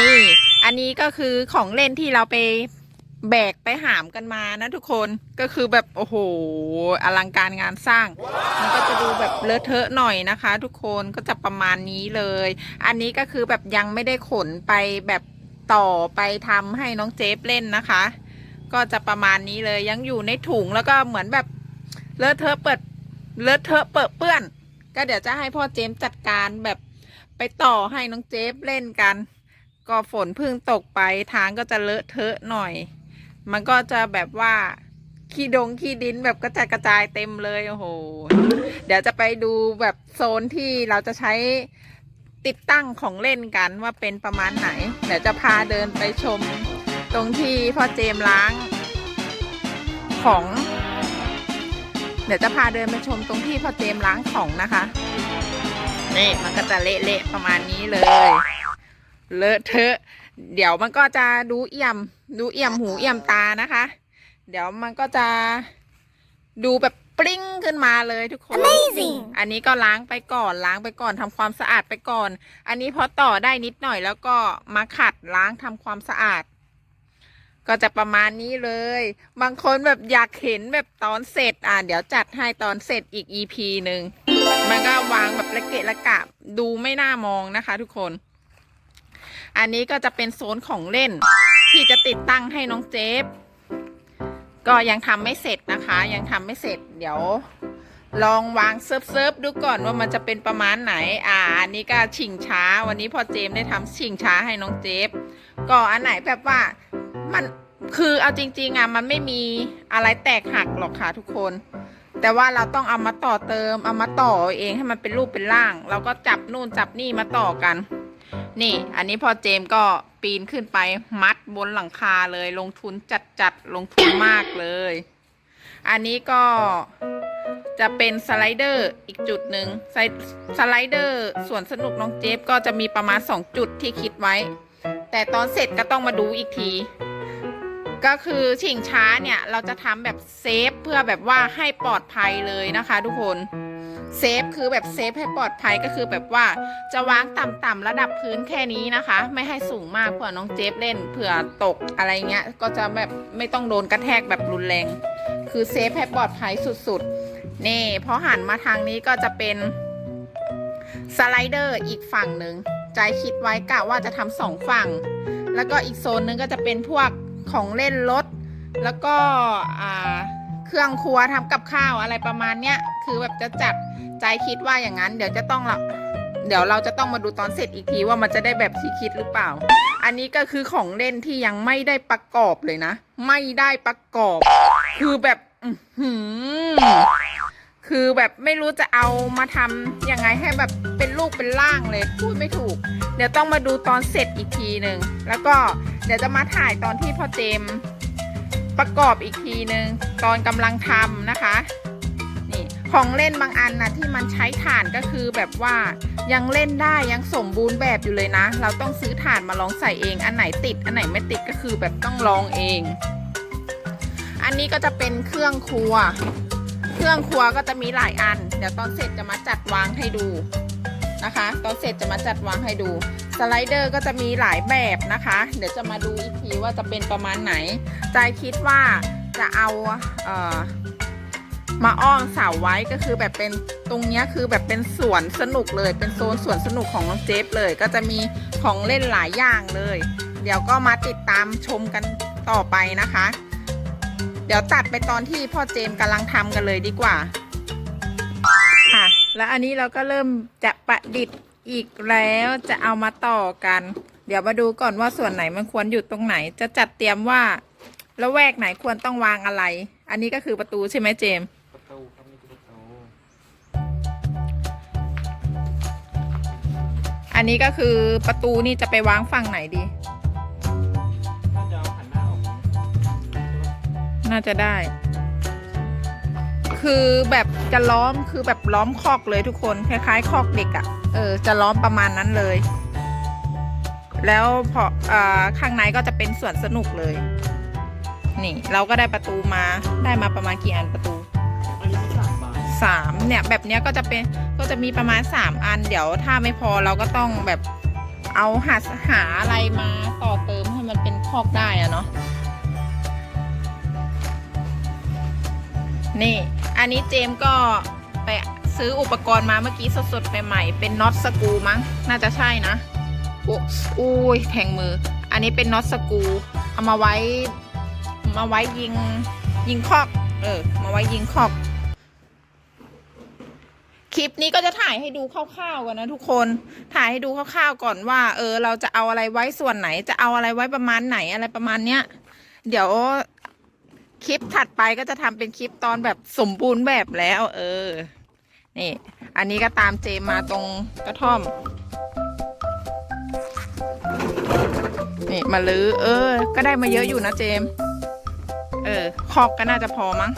นี่ อันนี้ก็คือของเล่นที่เราไปแบกไปหามกันมานะทุกคนก็คือแบบโอ้โหอลังการงานสร้าง มันก็จะดูแบบเลอะเทอะหน่อยนะคะ ทุกคนก็จะประมาณนี้เลย อันนี้ก็คือแบบยังไม่ได้ขนไปแบบต่อไปทำให้น้องเจฟเล่นนะคะ ก็จะประมาณนี้เลยยังอยู่ในถุงแล้วก็เหมือนแบบเลอะเทอะเปิดเลอะเทอะเปิดเปื้อน ก็เดี๋ยวจะให้พ่อเจมจัดการแบบไปต่อให้น้องเจฟเล่นกัน ก็ฝนพึ่งตกไปทางก็จะเลอะเทอะหน่อย มันก็จะแบบว่าขี้ดงขี้ดินแบบกระจายกระจายเต็มเลยโอ้โห เดี๋ยวจะไปดูแบบโซนที่เราจะใช้ติดตั้งของเล่นกันว่าเป็นประมาณไหน เดี๋ยวจะพาเดินไปชม ตรงที่พ่อเจมล้างของ เดี๋ยวจะพาเดินไปชมตรงที่พ่อเจมล้างของนะคะ นี่มันก็จะเละๆประมาณนี้เลย เลอะเทอะ เดี๋ยวมันก็จะดูเอี่ยม ดูเอี่ยมหูเอี่ยมตานะคะ เดี๋ยวมันก็จะดูแบบปริ้งขึ้นมาเลยทุกคน Amazing อันนี้ก็ล้างไปก่อนล้างไปก่อนทำความสะอาดไปก่อน อันนี้พอต่อได้นิดหน่อยแล้วก็มาขัดล้างทำความสะอาด ก็จะประมาณนี้เลย บางคนแบบอยากเห็นแบบตอนเสร็จ อะเดี๋ยวจัดให้ตอนเสร็จอีก EP หนึ่ง มันก็วางแบบละเกะละกะดูไม่น่ามองนะคะทุกคน อันนี้ก็จะเป็นโซนของเล่น ที่จะติดตั้งให้น้องเจฟก็ยังทำไม่เสร็จนะคะ ยังทำไม่เสร็จ เดี๋ยว ลองวางเซิร์ฟเซิร์ฟดูก่อนว่ามันจะเป็นประมาณไหน อ่า อันนี้ก็ชิงช้า วันนี้พอเจมได้ทำชิงช้าให้น้องเจฟก็อันไหนแบบว่ามันคือเอาจริงๆอะมันไม่มีอะไรแตกหักหรอกค่ะทุกคน แต่ว่าเราต้องเอามาต่อเติม เอามาต่อเองให้มันเป็นรูปเป็นร่าง เราก็จับนู่นจับนี่มาต่อกัน นี่ อันนี้พอเจมก็ปีนขึ้นไปมัดบนหลังคาเลย ลงทุนจัดจัดๆลงทุนมากเลย อันนี้ก็จะเป็นสไลเดอร์อีกจุดหนึ่งสไลสไลเดอร์ส่วนสนุกน้องเจฟก็จะมีประมาณ 2 จุดที่คิดไว้ แต่ตอนเสร็จก็ต้องมาดูอีกที ก็คือชิงช้าเนี่ย เราจะทำแบบเซฟเพื่อแบบว่าให้ปลอดภัยเลยนะคะทุกคน เซฟคือแบบเซฟให้ปลอดภัยก็คือแบบว่าจะวางต่ำๆระดับพื้นแค่นี้นะคะ ไม่ให้สูงมากเผื่อน้องเจฟเล่นเผื่อตกอะไรเงี้ยก็จะแบบไม่ต้องโดนกระแทกแบบรุนแรง คือเซฟให้ปลอดภัยสุดๆนี่พอหันมาทางนี้ก็จะเป็นสไลเดอร์อีกฝั่งหนึ่งใจคิดไว้กะว่าจะทำสองฝั่ง แล้วก็อีกโซนหนึงก็จะเป็นพวกของเล่นรถแล้วก็เครื่องครัวทำกับข้าวอะไรประมาณเนี้ยคือแบบจะจัด ใจคิดว่าอย่างนั้น เดี๋ยวจะต้องละเดี๋ยวเราจะต้องมาดูตอนเสร็จอีกทีว่ามันจะได้แบบที่คิดหรือเปล่า อันนี้ก็คือของเล่นที่ยังไม่ได้ประกอบเลยนะ ไม่ได้ประกอบ คือแบบอื้อหือคือแบบไม่รู้จะเอามาทำยังไงให้แบบเป็นลูกเป็นร่างเลย พูดไม่ถูก เดี๋ยวต้องมาดูตอนเสร็จอีกทีหนึ่งแล้วก็เดี๋ยวจะมาถ่ายตอนที่พ่อเจมประกอบอีกทีหนึ่งตอนกำลังทำนะคะ ของเล่นบางอันนะที่มันใช้ถ่านก็คือแบบว่ายังเล่นได้ยังสมบูรณ์แบบอยู่เลยนะ เราต้องซื้อถ่านมาลองใส่เอง อันไหนติด อันไหนไม่ติดก็คือแบบต้องลองเอง อันนี้ก็จะเป็นเครื่องครัว เครื่องครัวก็จะมีหลายอัน เดี๋ยวตอนเสร็จจะมาจัดวางให้ดูนะคะ ตอนเสร็จจะมาจัดวางให้ดูสไลเดอร์ก็จะมีหลายแบบนะคะ เดี๋ยวจะมาดูอีกทีว่าจะเป็นประมาณไหนใจคิดว่าจะเอาเอ่อ มาอ้อมเสาไว้ก็คือแบบเป็นตรงนี้คือแบบเป็นสวนสนุกเลย เป็นโซนสวนสนุกของน้องเจฟเลย ก็จะมีของเล่นหลายอย่างเลย เดี๋ยวก็มาติดตามชมกันต่อไปนะคะ เดี๋ยวตัดไปตอนที่พ่อเจมกำลังทำกันเลยดีกว่าค่ะแล้วอันนี้เราก็เริ่มจะประดิษฐ์อีกแล้วจะเอามาต่อกัน เดี๋ยวมาดูก่อนว่าส่วนไหนมันควรอยู่ตรงไหน จะจัดเตรียมว่าแล้วแวกไหนควรต้องวางอะไร อันนี้ก็คือประตูใช่ไหมเจม นนี้ก็คือประตูนี่จะไปวางฝั่งไหนดีน่าจะหันหน้าออกน่าจะได้ คือแบบจะล้อมคือแบบล้อมคอกเลยทุกคนคล้ายๆ คอกเด็กอะ่ะ เออ จะล้อมประมาณนั้นเลย แล้วพอเอ่อข้างในก็จะเป็นสวนสนุกเลย นี่ เราก็ได้ประตูมาได้มาประมาณกี่อันประตู 3เนี่ยแบบเนี้ยก็จะเป็นก็จะมีประมาณ 3 อัน เดี๋ยวถ้าไม่พอเราก็ต้องแบบเอาหาหาอะไรมาต่อเติมให้มันเป็นคอกได้อะเนาะนี่อันนี้เจมก็ไปซื้ออุปกรณ์มาเมื่อกี้สดๆใหม่ๆเป็นน็อตสกูมั้งน่าจะใช่นะโอุ้ยแทงมือ อันนี้เป็นน็อตสกูเอามาไว้มาไว้ยิงยิงคอก เออ มาไว้ยิงคอก คลิปนี้ก็จะถ่ายให้ดูคร่าวๆกันนะทุกคน ถ่ายให้ดูคร่าวๆก่อนว่า เออ เราจะเอาอะไรไว้ส่วนไหน จะเอาอะไรไว้ประมาณไหนอะไรประมาณเนี้ย เดี๋ยวคลิปถัดไปก็จะทำเป็นคลิปตอนแบบสมบูรณ์แบบแล้ว เออ นี่ อันนี้ก็ตามเจมมาตรงกระท่อม นี่มาลือ้อเออ ก็ได้มาเยอะอยู่นะเจม เออ คอกก็น่าจะพอมั้ง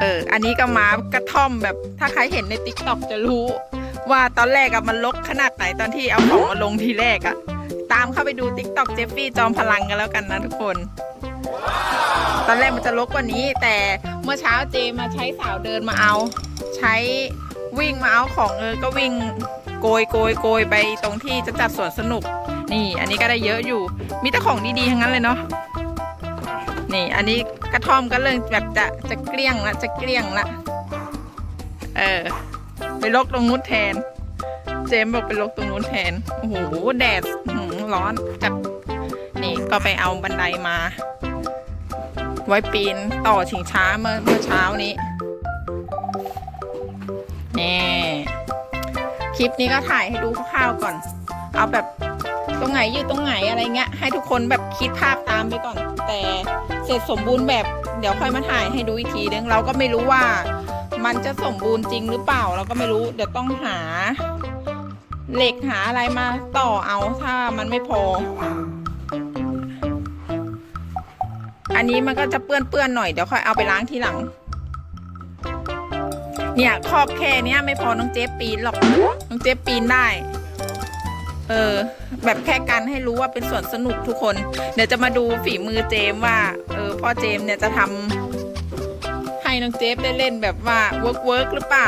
เออ อันนี้ก็มากระท่อมแบบถ้าใครเห็นในติ๊กต็อกจะรู้ ว่าตอนแรกอะมันลกขนาดไหนตอนที่เอาของมาลงทีแรกอะตามเข้าไปดูติ๊กต็อกเจฟฟี่จอมพลังกันแล้วกันนะทุกคน ตอนแรกมันจะลกกว่านี้ แต่เมื่อเช้าเจมาใช้สาวเดินมาเอา ใช้วิ่งมาเอาของเออก็วิ่งโกยโกยโกยไปตรงที่จะจัดสวนสนุก นี่ อันนี้ก็ได้เยอะอยู่ มีแต่ของดีๆทั้งนั้นเลยเนาะ นี่ อันนี้กระท่อมก็เลยแบบจะจะเกลี้ยงละจะเกลี้ยงละเออ ไปลกตรงนู้นแทน เจมบอกไปลกตรงนู้นแทนโอ้โหแดดอื้อหือร้อนจัดนี่ก็ไปเอาบันไดมา ไว้ปีนต่อชิงช้าเมื่อเมื่อเช้านี้นี่คลิปนี้ก็ถ่ายให้ดูคร่าวๆก่อน เอาแบบตรงไหนอยู่ตรงไหนอะไรเงี้ยให้ทุกคนแบบคิดภาพตามไปก่อน แต่ เสร็จสมบูรณ์แบบเดี๋ยวค่อยมาถ่ายให้ดูอีกทีนึงเราก็ไม่รู้ว่า มันจะสมบูรณ์จริงหรือเปล่า เราก็ไม่รู้เดี๋ยวต้องหา เหล็กหาอะไรมาต่อเอาถ้ามันไม่พอ อันนี้มันก็จะเปื้อนๆหน่อยเดี๋ยวค่อยเอาไปล้างทีหลัง เนี่ยขอบแค่นี้ไม่พอน้องเจ๊ปีนหรอกน้องเจ๊ปีนได้เออแบบแค่กันให้รู้ว่าเป็นส่วนสนุกทุกคน เดี๋ยวจะมาดูฝีมือเจมว่า พ่อเจมส์เนี่ยจะทำให้น้องเจฟได้เล่นแบบว่าเวิร์กเวิร์กหรือเปล่า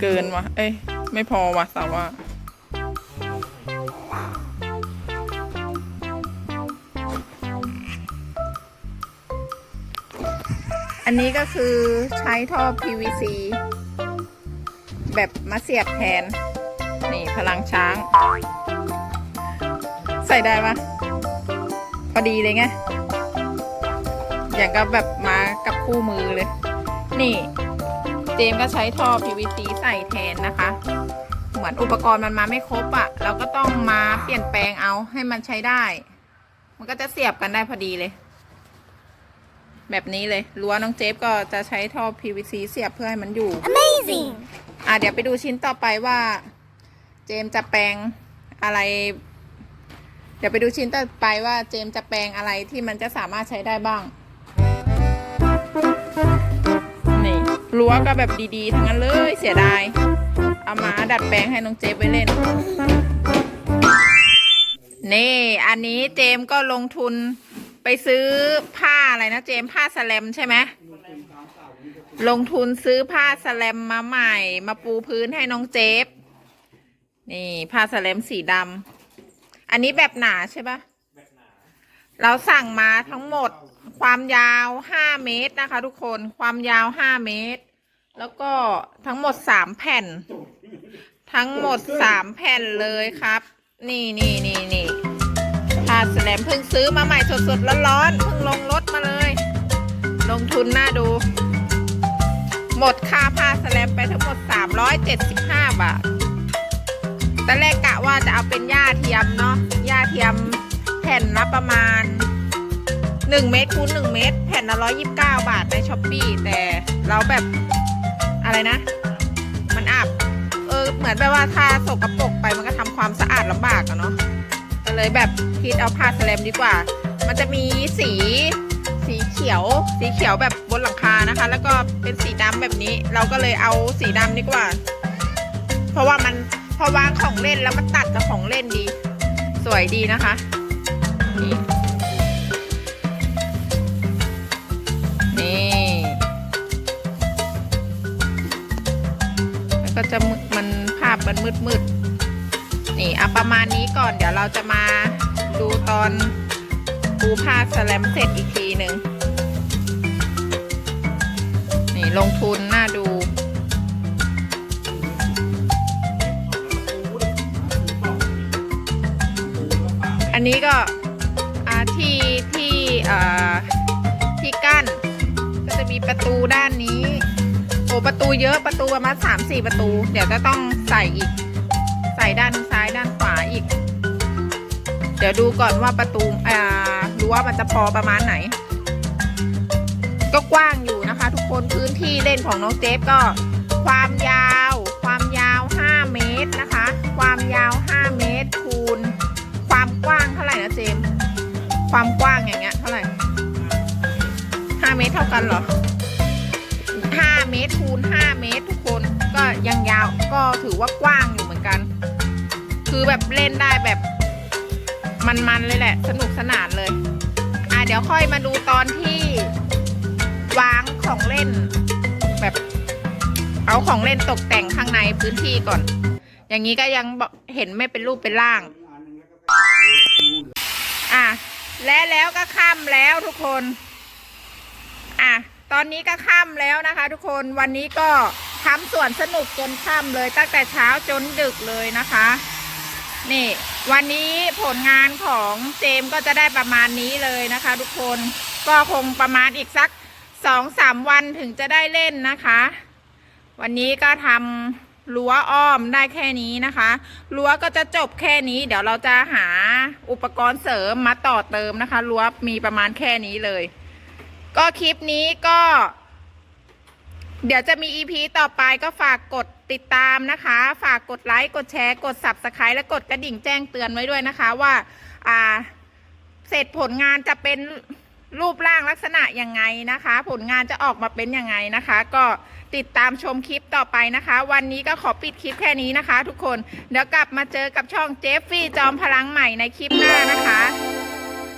เกินวะเอ้ย ไม่พอวะสาวว่าอันนี้ก็คือใช้ท่อ PVC แบบมาเสียบแทน นี่พลังช้าง ใส่ได้ปะ อดีเลยไง อย่างกับแบบมากับคู่มือเลย นี่ เจมส์ก็ใช้ท่อ PVC ใส่แทนนะคะ เหมือนอุปกรณ์มันมาไม่ครบอะ่ะ เราก็ต้องมาเปลี่ยนแปลงเอาให้มันใช้ได้ มันก็จะเสียบกันได้พอดีเลย แบบนี้เลยรั้วน้องเจฟก็จะใช้ท่อ PVC เสียบเพื่อให้มันอยู่ Amazing! อะเดี๋ยวไปดูชิ้นต่อไปว่า เจมส์จะแปลงอะไร เดี๋ยวไปดูชิ้นต่อไปว่าเจมจะแปลงอะไรที่มันจะสามารถใช้ได้บ้าง นี่รั้วก็แบบดีๆ ทั้งนั้นเลยเสียดาย เอามาดัดแปลงให้น้องเจฟไว้เล่น นี่ อันนี้เจมก็ลงทุนไปซื้อผ้าอะไรนะเจมผ้าสแลมใช่ไหมลงทุนซื้อผ้าสแลมมาใหม่ มาปูพื้นให้น้องเจฟนี่ผ้าสแลมสีดำ อันนี้แบบหนาใช่ปะเราสั่งมาทั้งหมด ความยาวห้าเมตรนะคะ ทุกคนความยาวห้าเมตร แล้วก็ทั้งหมดสามแผ่น ทั้งหมดสามแผ่นเลยครับ นี่นี่นี่นี่ผ้าสแลมเพิ่งซื้อมาใหม่สดๆร้อนๆเพิ่งลงรถมาเลย ลงทุนน่าดู หมดค่าผ้าสแลมไปทั้งหมด 375 บาทตอนแรกกะว่า จะเอาเป็นหญ้าเทียมเนาะหญ้าเทียมแผ่นละประมาณ 1 เมตรคูณ1เมตร แผ่นละ129 บาทในช้อปปีแต่เราแบบอะไรนะ มันอับเออเหมือนแบบว่าถ้าสกรปรกไปมันก็ทำความสะอาดลำบากอะเนาะก็เลยแบบคิดเอาผ้าสแลมดีกว่า มันจะมีสีสีเขียว สีเขียวแบบบนหลังคานะคะ แล้วก็เป็นสีดำแบบนี้ เราก็เลยเอาสีดำดีกว่า เพราะว่ามัน พอวางของเล่นแล้วมันตัดกับของเล่นดี สวยดีนะคะนี่นี่แล้วก็จะมันภาพมันมืดมืดนี่เอาประมาณนี้ก่อนเดี๋ยวเราจะมาดูตอนปูผ้าสแลมเสร็จอีกทีหนึ่งนี่ลงทุนน่าดู อันนี้ก็ที่ที่ที่กั้น ก็จะมีประตูด้านนี้โอ้ประตูเยอะประตูประมาณสามสี่ประตู เดี๋ยวจะต้องใส่อีก ใส่ด้านซ้ายด้านขวาอีก เดี๋ยวดูก่อนว่าประตูอ่ารั้วมันจะพอประมาณไหน ก็กว้างอยู่นะคะ ทุกคนพื้นที่เล่นของน้องเจฟก็ความยาว ความยาว 5 เมตรนะคะ ความยาว 5 เมตรคูณ ความกว้างอย่างเงี้ยเท่าไหร่5เมตรเท่ากันเหรอ5เมตรคูณ5เมตรทุกคนก็ยังยาวก็ถือว่ากว้างอยู่เหมือนกัน คือแบบเล่นได้แบบมันๆเลยแหละ สนุกสนานเลย อะเดี๋ยวค่อยมาดูตอนที่วางของเล่น แบบเอาของเล่นตกแต่งข้างในพื้นที่ก่อน อย่างนี้ก็ยังเห็นไม่เป็นรูปเป็นร่าง อะ และแล้วก็ค่ำแล้วทุกคน อะ ตอนนี้ก็ค่ำแล้วนะคะ ทุกคน วันนี้ก็ทำสวนสนุกจนค่ำเลยตั้งแต่เช้าจนดึกเลยนะคะ นี่ วันนี้ผลงานของเจมก็จะได้ประมาณนี้เลยนะคะ ทุกคน ก็คงประมาณอีกสักสองสามวันถึงจะได้เล่นนะคะ วันนี้ก็ทำ รั้วอ้อมได้แค่นี้นะคะรั้วก็จะจบแค่นี้ เดี๋ยวเราจะหาอุปกรณ์เสริมมาต่อเติมนะคะรั้วมีประมาณแค่นี้เลย ก็คลิปนี้ก็ เดี๋ยวจะมี EP ต่อไปก็ฝากกดติดตามนะคะ ฝากกดไลค์กดแชร์กด Subscribe และกดกระดิ่งแจ้งเตือนไว้ด้วยนะคะว่า อ่า เสร็จผลงานจะเป็นรูปร่างลักษณะยังไงนะคะ ผลงานจะออกมาเป็นยังไงนะคะ ก็ ติดตามชมคลิปต่อไปนะคะ วันนี้ก็ขอปิดคลิปแค่นี้นะคะ ทุกคนเดี๋ยวกลับมาเจอกับช่องเจฟฟี่จอมพลังใหม่ในคลิปหน้านะคะ